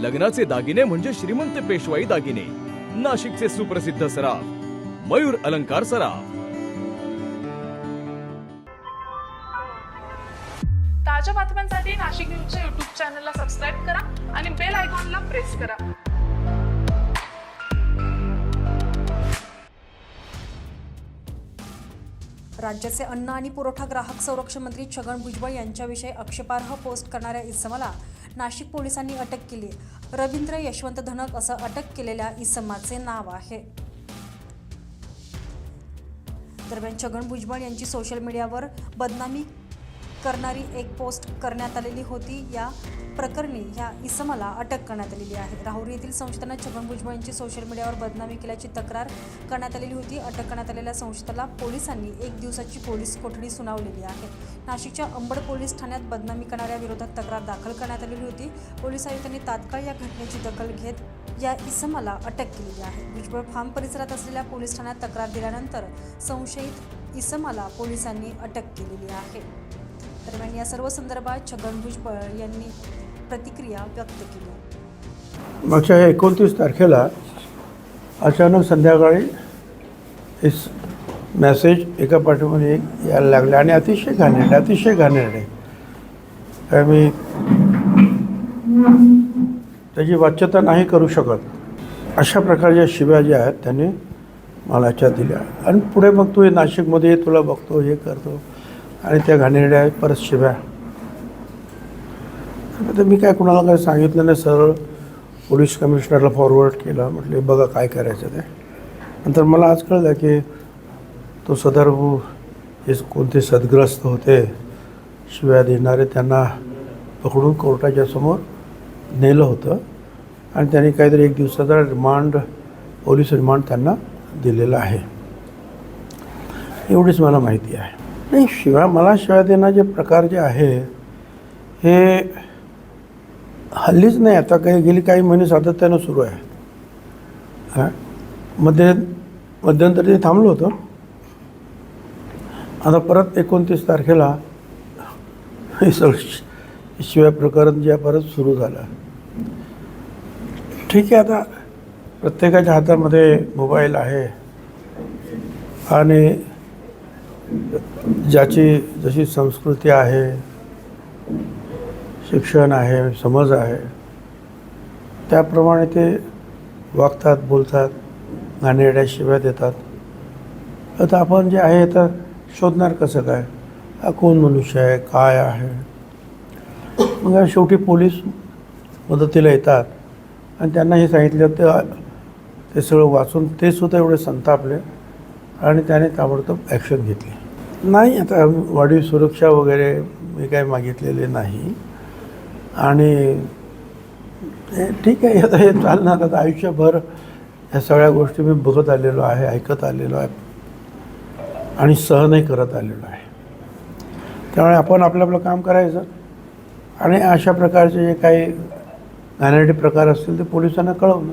लग्नाचे दागिने म्हणजे श्रीमंत पेशवाई दागिने. नाशिकचे सुप्रसिद्ध सराफ मयूर अलंकार सराफ. ताज्या बातम्यांसाठी नाशिक न्यूजच्या युट्यूब चॅनलला सबस्क्राईब करा आणि बेल आयकॉनला प्रेस करा. राज्याचे अन्न आणि पुरवठा ग्राहक संरक्षण मंत्री छगन भुजबळ यांच्याविषयी आक्षेपार्ह पोस्ट करणाऱ्या इसमाला नाशिक पोलिसांनी अटक केली. रवींद्र यशवंत धनक असं अटक केलेल्या इसमाचे नाव आहे. दरम्यान छगन भुजबळ यांची सोशल मीडियावर बदनामी करणारी एक पोस्ट करण्यात आलेली होती. या प्रकरणी ह्या इसमाला अटक करण्यात आलेली आहे. राहुरी येथील संशयितांना छगन भुजबळ यांची सोशल मीडियावर बदनामी केल्याची तक्रार करण्यात आलेली होती. अटक करण्यात आलेल्या संशयिताला पोलिसांनी एक दिवसाची पोलीस कोठडी सुनावलेली आहे. नाशिकच्या अंबड पोलीस ठाण्यात बदनामी करणाऱ्या विरोधात तक्रार दाखल करण्यात आलेली होती. पोलीस आयुक्तांनी तात्काळ या घटनेची दखल घेत या इसमाला अटक केलेली आहे. भुजबळ फार्म परिसरात असलेल्या पोलीस ठाण्यात तक्रार दिल्यानंतर संशयित इसमाला पोलिसांनी अटक केलेली आहे. दरम्यान या सर्व संदर्भात छगन भुजबळ यांनी प्रतिक्रिया व्यक्त केली. मागच्या एकोणतीस तारखेला अचानक संध्याकाळी इस मेसेज एका पाठीमध्ये एक यायला लागले आणि अतिशय घाणेरडे अतिशय घाणेरडे. काय मी त्याची वाच्यता नाही करू शकत. अशा प्रकारच्या शिव्या ज्या आहेत त्यांनी मला याच्या दिल्या. आणि पुढे मग तू हे नाशिकमध्ये तुला बघतो हे करतो. आणि त्या घाणेरड्या परत शिव्या. आता मी काय कुणाला काय सांगितलं नाही सरळ पोलीस कमिशनरला फॉरवर्ड केलं म्हटले बघा काय करायचं ते. नंतर मला आज कळलं की तो सदरभू हे कोणते सदग्रस्त होते शिव्या देणारे त्यांना पकडून कोर्टाच्या समोर नेलं होतं. आणि त्यांनी काहीतरी एक दिवसाचा रिमांड पोलीस रिमांड त्यांना दिलेला आहे. एवढीच मला माहिती आहे. नाही शिवाय मला शिवाय देण्याचे प्रकार जे आहे हे हल्लीच नाही आता काही गेली काही महिने सातत्यानं सुरू आहे. हां? मध्ये मध्यंतरी थांबलो होतं. आता परत एकोणतीस तारखेला हे सगळं शिवाय प्रकरण जे परत सुरू झालं. ठीक आहे आता प्रत्येकाच्या हातामध्ये मोबाईल आहे. आणि ज्याची जशी संस्कृती आहे शिक्षण आहे समज आहे त्याप्रमाणे ते वागतात बोलतात घाणेरड्या शिव्या देतात. आता आपण जे आहे तर शोधणार कसं काय? हा कोण मनुष्य आहे? काय आहे? मग शेवटी पोलीस मदतीला येतात आणि त्यांना हे सांगितलं ते ते सगळं वाचून ते सुद्धा एवढे संतापले. आणि त्याने ताबडतोब ॲक्शन घेतली. नाही आता वाढीव सुरक्षा वगैरे मी काय मागितलेले नाही. आणि ठीक आहे आता हे चालणार आता आयुष्यभर ह्या सगळ्या गोष्टी मी बघत आलेलो आहे ऐकत आलेलो आहे आणि सहनही करत आलेलो आहे. त्यामुळे आपण आपलं आपलं काम करायचं. आणि अशा प्रकारचे जे काही घाणेरडे प्रकार असतील ते पोलिसांना कळवणं.